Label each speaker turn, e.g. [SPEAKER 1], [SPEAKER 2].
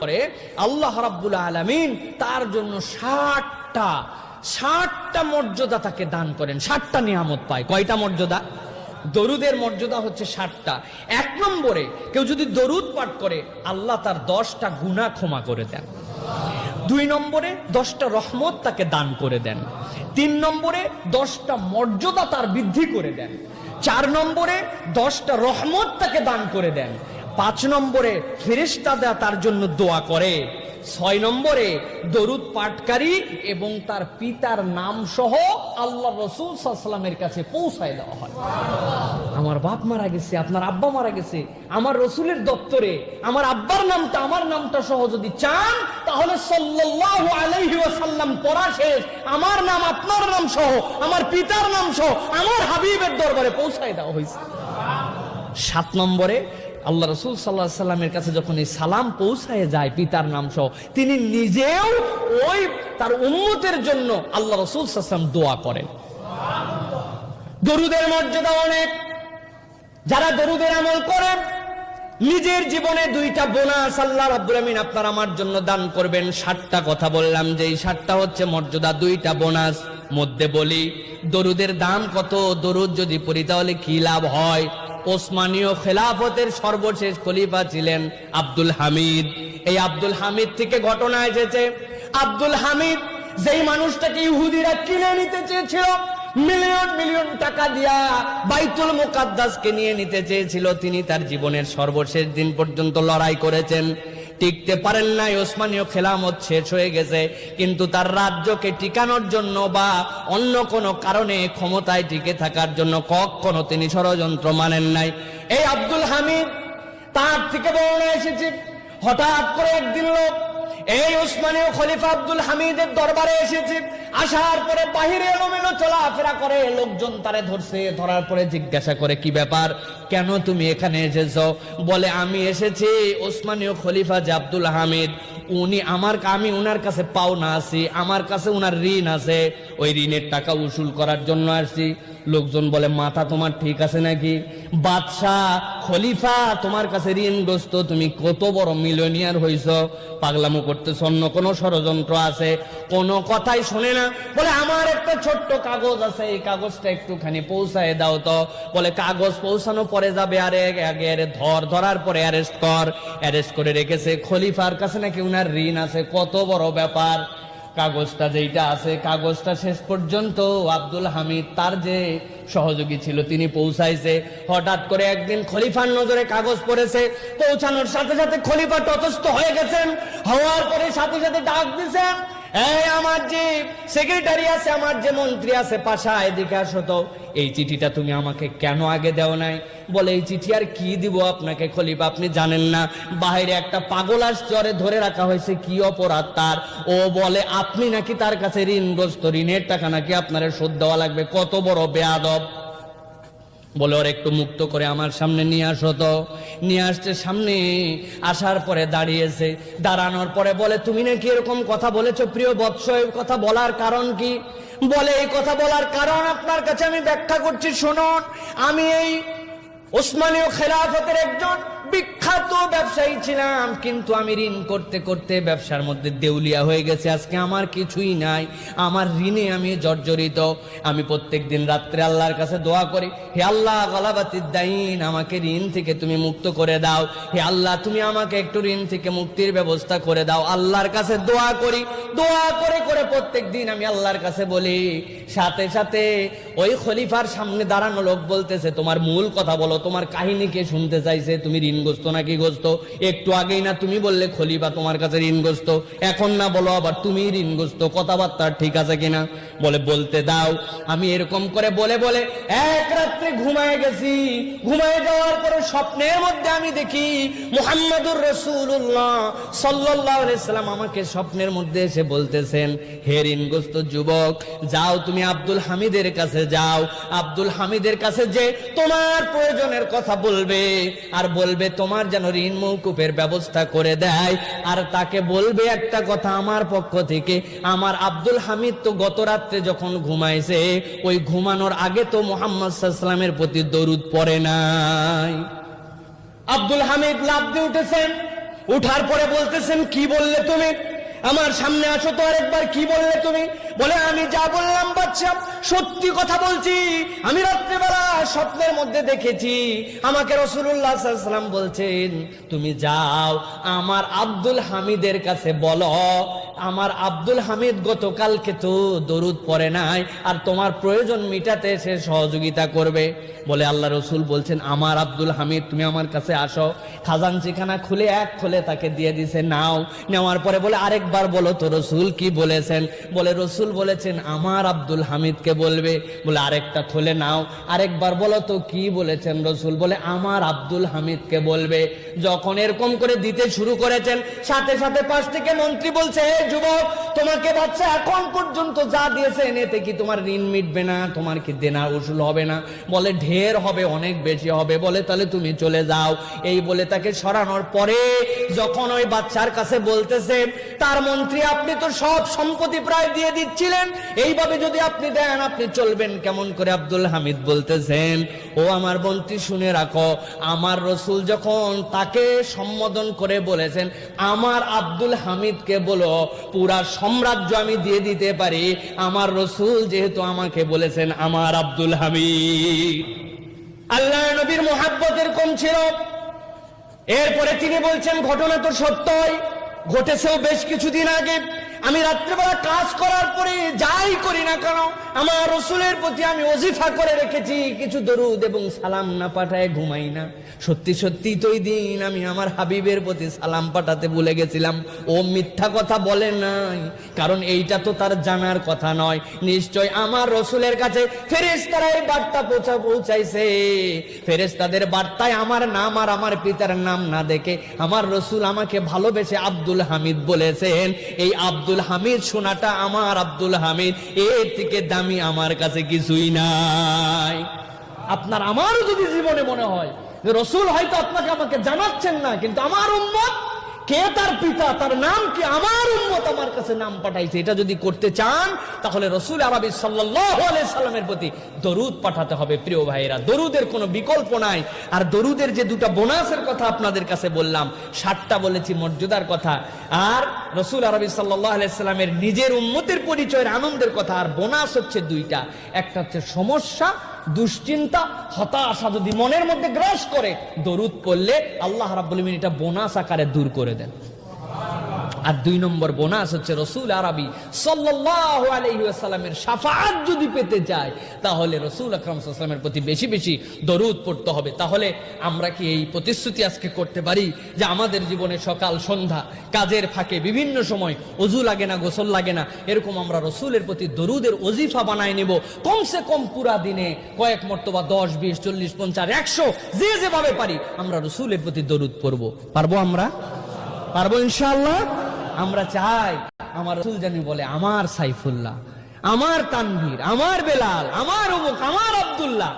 [SPEAKER 1] করে আল্লাহ রাব্বুল আলামিন তার জন্য ষাটটা ষাটটা মর্যাদা তাকে দান করেন, ষাটটা নিয়ামত পায়। কয়টা মর্যাদা? দরুদের মর্যাদা হচ্ছে ষাটটা। এক নম্বরে, কেউ যদি দরুদ পাঠ করে, আল্লাহ তার দশটা গুণা ক্ষমা করে দেন। দুই নম্বরে, দশটা রহমত তাকে দান করে দেন। তিন নম্বরে, দশটা মর্যাদা তার বৃদ্ধি করে দেন। চার নম্বরে, দশটা রহমত তাকে দান করে দেন। পাঁচ নম্বরে ফেরেস্তাদা তার জন্য দোয়া করে। ছয় নম্বরে দরুদ পাটকারী এবং তার পিতার নাম সহ আল্লাহ রসুল সাল্লামের কাছে পৌঁছায় দেওয়া হয়। আমার বাপ মারা গেছে, আপনার আব্বা মারা গেছে, আমার রসুলের দপ্তরে আমার আব্বার নামটা, আমার নামটা সহ যদি চান, তাহলে আলাইহি ওয়াসাল্লাম পড়া শেষ, আমার নাম, আপনার নাম সহ, আমার পিতার নাম সহ, আমার হাবিবের দরবারে পৌঁছায় দেওয়া হয়েছে। সাত নম্বরে আল্লাহ রসুল সাল্লাহ সাল্লামের কাছে যখন এই সালাম পৌঁছায় যায় পিতার নাম সহ, তিনি নিজেও ওই তার উন্মতের জন্য আল্লাহ রসুল সাল্লাম দোয়া করেন। দরুদের মর্যাদা অনেক। যারা দরুদের আমল করেন, নিজের জীবনে দুইটা বোনাস আল্লাহ রাব্বুল আমিন আপনার আমার জন্য দান করবেন। ষাটটা কথা বললাম যে এই ষাটটা হচ্ছে মর্যাদা, দুইটা বোনাস। মধ্যে বলি, দরুদের দাম কত? দরুদ যদি পড়ি তাহলে কি লাভ হয়? ওসমানীয় খেলাফতের সর্বশেষ খলিফা ছিলেন আব্দুল হামিদ। এই আব্দুল হামিদ থেকে ঘটনা এসেছে। আব্দুল হামিদ যেই মানুষটাকে ইহুদিরা কিনে নিতে চেয়েছিল, মিলিয়ন মিলিয়ন টাকা দিয়া বাইতুল মুকাদ্দাসকে নিয়ে নিতে চেয়েছিল, তিনি তার জীবনের সর্বশেষ দিন পর্যন্ত লড়াই করেছেন। টিকতে পারেন নাই, ওসমানীয় খেলামত শেষ হয়ে গেছে। কিন্তু তার রাজ্যকে টিকানোর জন্য বা অন্য কোনো কারণে ক্ষমতায় টিকে থাকার জন্য কখনো তিনি ষড়যন্ত্র মানেন নাই। এই আব্দুল হামিদ তার থেকে বর্ণনা এসেছে। হঠাৎ করে একদিন লোক এই উসমানীয় খলিফা আব্দুল হামিদের দরবারে এসেছে। আসার পরে বাহিরে এলোমেলো চলাফেরা করে, লোকজন তারে ধরছে, ধরার পরে জিজ্ঞাসা করে, কি ব্যাপার? কেন তুমি এখানে এসেছ? বলে, আমি এসেছি ওসমানীয় খলিফা যে আব্দুল হামিদ। উনি আমার আমি উনার কাছে পাওনা আছি, আমার কাছে উনার ঋণ আছে। ওই ঋণের টাকা উসুল করার জন্য আসছি। লোকজন বলে, মাথা তোমার ঠিক আছে নাকি? বাদশাহ, খলিফা, তোমার কাছে ঋণগ্রস্ত তুমি কত বড় মিলিয়নিয়ার হইছ? পাগলামো করতেছ, অন্য কোনো ষড়যন্ত্র আছে? কোনো কথাই শোনে না? বলে, আমার একটা ছোট্ট কাগজ আছে, এই কাগজটা একটুখানি পৌঁছায় দাও তো। বলে, কাগজ পৌঁছানো পরে যাবে, আরে আগে আরে ধর ধরার পরে অ্যারেস্ট কর। অ্যারেস্ট করে রেখেছে, খলিফার কাছে নাকি উনার ঋণ আছে? কত বড় ব্যাপার। কাগজটা যেইটা আছে, কাগজটা শেষ পর্যন্ত আব্দুল হামিদ তার যে সহযোগী ছিল, তিনি পৌঁছাইছে। হঠাৎ করে একদিন খলিফার নজরে কাগজ পড়েছে, পৌঁছানোর সাথে সাথে খলিফা ততস্থ হয়ে গেছেন। হওয়ার পরে সাথে সাথে ডাক দিছেন এই আমার যে সেক্রেটারি আছে, আমার যে মন্ত্রী আছে, পাশা, এদিকে আসো তো। এই চিঠিটা তুমি আমাকে কেন আগে দেও নাই? বলে, এই চিঠি আর কি দিব আপনাকে খলিফা? আপনি জানেন না বাইরে একটা পাগল জ্বরে ধরে রাখা হয়েছে, কি অপরাধ তার? ও বলে, আপনি নাকি তার কাছে ঋণগ্রস্ত, ঋণের টাকা নাকি আপনার শোধ দেওয়া লাগবে? কত বড় বেয়াদব। বলে, ওর একটু মুক্ত করে আমার সামনে নিয়ে আসো তো। নিয়ে আসছে সামনে, আসার পরে দাঁড়িয়েছে। দাঁড়ানোর পরে বলে, তুমি নাকি এরকম কথা বলেছ প্রিয় বৎস কথা বলার কারণ কি? বলে, এই কথা বলার কারণ আপনার কাছে আমি ব্যাখ্যা করছি। শুনুন, আমি এই ওসমানীয় খেলাফতের একজন বিখ্যাত ব্যবসায়ী ছিলাম, কিন্তু আমি ঋণ করতে করতে ব্যবসার মধ্যে দেউলিয়া হয়ে গেছে। আজকে আমার কিছুই নাই, আমার ঋণে আমি জর্জরিত। আমি প্রত্যেক দিন রাত্রে আল্লাহর কাছে দোয়া করি, হে আল্লাহ, গলাবাতির দাইন, আমাকে ঋণ থেকে তুমি মুক্ত করে দাও। হে আল্লাহ, তুমি আমাকে একটু ঋণ থেকে মুক্তির ব্যবস্থা করে দাও। আল্লাহর কাছে দোয়া করি, দোয়া করে করে প্রত্যেক দিন আমি আল্লাহর কাছে বলি, সাথে সাথে ওই খলিফার সামনে দাঁড়ানো লোক বলতেছে, তোমার মূল কথা বলো, তোমার কাহিনী কে শুনতে চাইছে, তুমি ঋণগ্রস্ত নাকি গ্রস্ত? একটু আগেই না তুমি বললে খলিফা তোমার কাছে ঋণগ্রস্ত। এখন না বলো আবার তুমি ঋণগ্রস্ত? কথাবার্তা ঠিক আছে কিনা? বলে, বলতে দাও। আমি এরকম করে বলে বলে, এক রাত্রে ঘুমায় গেছি। ঘুমায় যাওয়ার পরে স্বপ্নের মধ্যে আমি দেখি মুহাম্মাদুর রসুল্লাহ সাল্লাম আমাকে স্বপ্নের মধ্যে এসে বলতেছেন, হে ঋণগ্রস্ত যুবক, যাও তুমি আব্দুল হামিদের কাছে যাও। আব্দুল হামিদের কাছে যে তোমার প্রয়োজনের কথা বলবে। আর বলবে তোমার যেন ঋণ মৌকুফের ব্যবস্থা করে দেয়। আর তাকে বলবে একটা কথা আমার পক্ষ থেকে, আমার আব্দুল হামিদ তো গত রাত্রে যখন ঘুমাইছে, ওই ঘুমানোর আগে তো মোহাম্মদ সাল্লামের প্রতি দরুদ পড়ে নাই। আব্দুল হামিদ লাভ দিয়ে উঠেছেন, উঠার পরে বলতেছেন, কি বললে তুমি? আমার সামনে আসো তো আরেকবার, কি বললে তুমি? বলে, আমি যা বললাম বাচ্চা সত্যি কথা বলছি। আমি রাত্রেবেলা স্বপ্নের মধ্যে দেখেছি। আমাকে রসুল্লাহ বলছেন, তুমি যাও, আমার আব্দুল হামিদের কাছে বলো। আমার আব্দুল হামিদ গতকালকে তো দরুদ পড়ে নাই, আর তোমার প্রয়োজন মিটাতে সে সহযোগিতা করবে। বলে আল্লাহ রসুল বলছেন, আমার আব্দুল হামিদ, তুমি আমার কাছে আসো। খাজানচিখানা খুলে এক খুলে তাকে দিয়ে দিছে, নাও। নেওয়ার পরে বলে, আরেকবার বলো তো রসুল কি বলেছেন? বলে, রসুল বলেছেন, আমার আব্দুল হামিদকে বলবে? বলে, আরেকটা থলে নাও। আরেকবার বলো তো, কি বলেছেন রসুল? বলে, আমার আব্দুল হামিদকে বলবে। যখন এরকম করে দিতে শুরু করেছেন, সাথে সাথে পাশ থেকে মন্ত্রী বলছে, "হে যুবক তোমাকে বাচ্চা, এখন পর্যন্ত যা দিয়েছে, এনেতে কি তোমার ঋণ মিটবে না? তোমার কি দেনা উসুল হবে না? বলে, ঢের হবে, অনেক বেশি হবে। বলে, তাহলে তুমি চলে যাও। এই বলে তাকে সরানোর পরে যখন ওই বাচ্চার কাছে বলতেছে, তার মন্ত্রী, আপনি তো সব সম্পত্তি প্রায় দিয়ে দিচ্ছিলেন। এইভাবে যদি আপনি দেন, আপনি চলবেন। কেমন করে আব্দুল হামিদ বলতেছেন ও আমার মন্ত্রী শুনে রাখো, আমার রসুল যখন তাকে সম্বোধন করে বলেছেন, আমার আব্দুল হামিদকে বলো, পুরা সাম্রাজ্য আমি দিয়ে দিতে পারি, আমার রসুল যেহেতু আমাকে বলেছেন, আমার আব্দুল হামিদ। আল্লাহ নবীর মোহাব্বতের কম ছিল। এরপরে তিনি বলছেন, ঘটনা তো সত্যই, ঘটেছেও বেশ কিছুদিন আগে। আমি রাত্রেবেলা কাজ করার পরে যাই করি না কেন, আমার রসুলের প্রতি আমি অজিফা করে রেখেছি, কিছু দরুদ এবং সালাম না পাঠায় ঘুমাই না। সত্যি সত্যি তো দিন আমি আমার হাবিবের প্রতি সালাম পাঠাতে ভুলে গেছিলাম। ও মিথ্যা কথা বলে নাই, কারণ এইটা তো তার জানার কথা নয়। নিশ্চয় আমার রসুলের কাছে ফেরেশতারা এই বার্তা পৌঁছা পৌঁছাইছে। ফেরেশতাদের বার্তায় আমার নাম আর আমার পিতার নাম না দেখে আমার রসুল আমাকে ভালোবেসে আব্দুল হামিদ বলেছেন। এই আব্দুল হামিদ সোনাটা আমার আব্দুল হামিদ, এর থেকে দামি আমার কাছে কিছুই নাই। আপনার আমারও যদি জীবনে মনে হয় রসুল হয়তো আপনাকে আমাকে জানাচ্ছেন না, কিন্তু আমার উম্মত কে তার পিতা, তার নাম কি? আমার উম্মত আমার কাছে নাম পাঠাইছে। এটা যদি করতে চান, তাহলে রসুল আরবি সাল্লামের প্রতি দরুদ পাঠাতে হবে। প্রিয় ভাইয়েরা, দরুদের কোনো বিকল্প নাই। আর দরুদের যে দুটো বোনাসের কথা আপনাদের কাছে বললাম ষাটটা বলেছি, মর্যাদার কথা। আর রসুল আরবি আলাইসাল্লামের নিজের উন্মতের পরিচয়ের আনন্দের কথা। আর বোনাস হচ্ছে দুইটা। একটা হচ্ছে সমস্যা দুশ্চিন্তা, হতাশা যদি মনের মধ্যে গ্রাস করে, দরুদ পড়লে আল্লাহ রাবুল এটা বোনাস আকারে দূর করে দেন। আর দুই নম্বর বোনাস হচ্ছে রসুল আরবি সাল্লাল্লাহু আলাইহি ওয়াসাল্লামের শাফাআত যদি পেতে চায়, তাহলে রসুল আকরাম সাল্লামের প্রতি বেশি বেশি দরুদ পড়তে হবে। তাহলে আমরা কি এই প্রতিশ্রুতি আজকে করতে পারি যে আমাদের জীবনে সকাল, সন্ধ্যা, কাজের ফাঁকে বিভিন্ন সময় অজু লাগে না, গোসল লাগে না, এরকম আমরা রসুলের প্রতি দরুদের অজিফা বানায় নেব। কমসে কম পুরা দিনে কয়েক মর্তবা দশ, বিশ, চল্লিশ, পঞ্চাশ, একশো, যে যেভাবে পারি আমরা রসুলের প্রতি দরুদ পড়ব। পারব আমরা? পারব ইনশাআল্লাহ? আমরা চাই আমার রসুল জানি বলে, আমার সাইফুল্লাহ, আমার তানভীর, আমার বেলাল, আমার অমুক আমার আব্দুল্লাহ।